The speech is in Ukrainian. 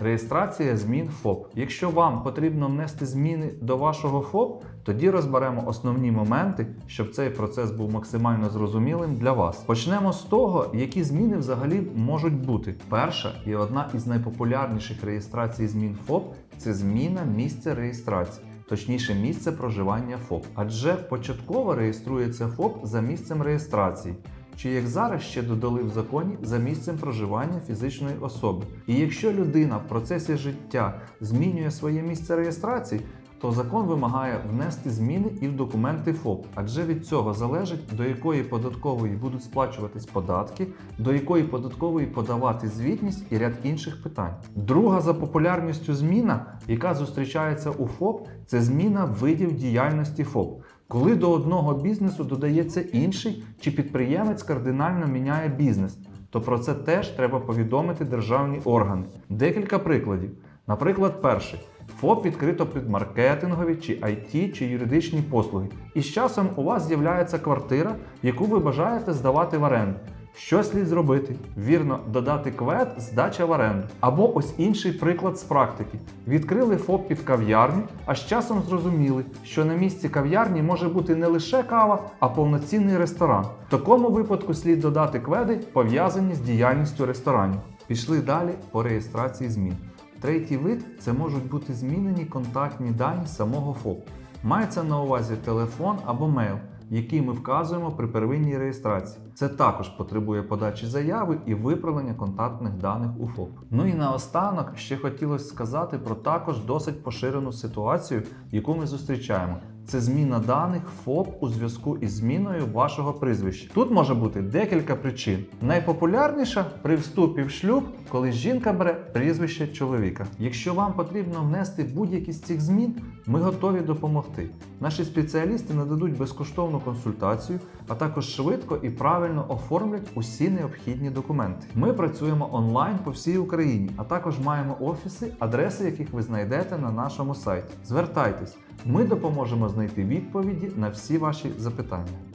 Реєстрація змін ФОП. Якщо вам потрібно внести зміни до вашого ФОП, тоді розберемо основні моменти, щоб цей процес був максимально зрозумілим для вас. Почнемо з того, які зміни взагалі можуть бути. Перша і одна із найпопулярніших реєстрацій змін ФОП це зміна місця реєстрації. Точніше, місце проживання ФОП, адже початково реєструється ФОП за місцем реєстрації, чи як зараз ще додали в законі за місцем проживання фізичної особи. І якщо людина в процесі життя змінює своє місце реєстрації, то закон вимагає внести зміни і в документи ФОП, адже від цього залежить, до якої податкової будуть сплачуватись податки, до якої податкової подавати звітність і ряд інших питань. Друга за популярністю зміна, яка зустрічається у ФОП, це зміна видів діяльності ФОП. Коли до одного бізнесу додається інший, чи підприємець кардинально міняє бізнес, то про це теж треба повідомити державні органи. Декілька прикладів. Наприклад, перший. ФОП відкрито під маркетингові чи IT чи юридичні послуги. І з часом у вас з'являється квартира, яку ви бажаєте здавати в оренду. Що слід зробити? Вірно, додати квет здача в оренду. Або ось інший приклад з практики. Відкрили ФОП під кав'ярню, а з часом зрозуміли, що на місці кав'ярні може бути не лише кава, а повноцінний ресторан. В такому випадку слід додати кведи, пов'язані з діяльністю ресторанів. Пішли далі по реєстрації змін. Третій вид це можуть бути змінені контактні дані самого ФОП. Мається на увазі телефон або мейл, який ми вказуємо при первинній реєстрації. Це також потребує подачі заяви і виправлення контактних даних у ФОП. Ну і наостанок ще хотілося сказати про також досить поширену ситуацію, яку ми зустрічаємо. Це зміна даних ФОП у зв'язку із зміною вашого прізвища. Тут може бути декілька причин. Найпопулярніша при вступі в шлюб, коли жінка бере прізвище чоловіка. Якщо вам потрібно внести будь-які з цих змін, ми готові допомогти. Наші спеціалісти нададуть безкоштовну консультацію, а також швидко і правильно оформлять усі необхідні документи. Ми працюємо онлайн по всій Україні, а також маємо офіси, адреси яких ви знайдете на нашому сайті. Звертайтесь, ми допоможемо знайти відповіді на всі ваші запитання.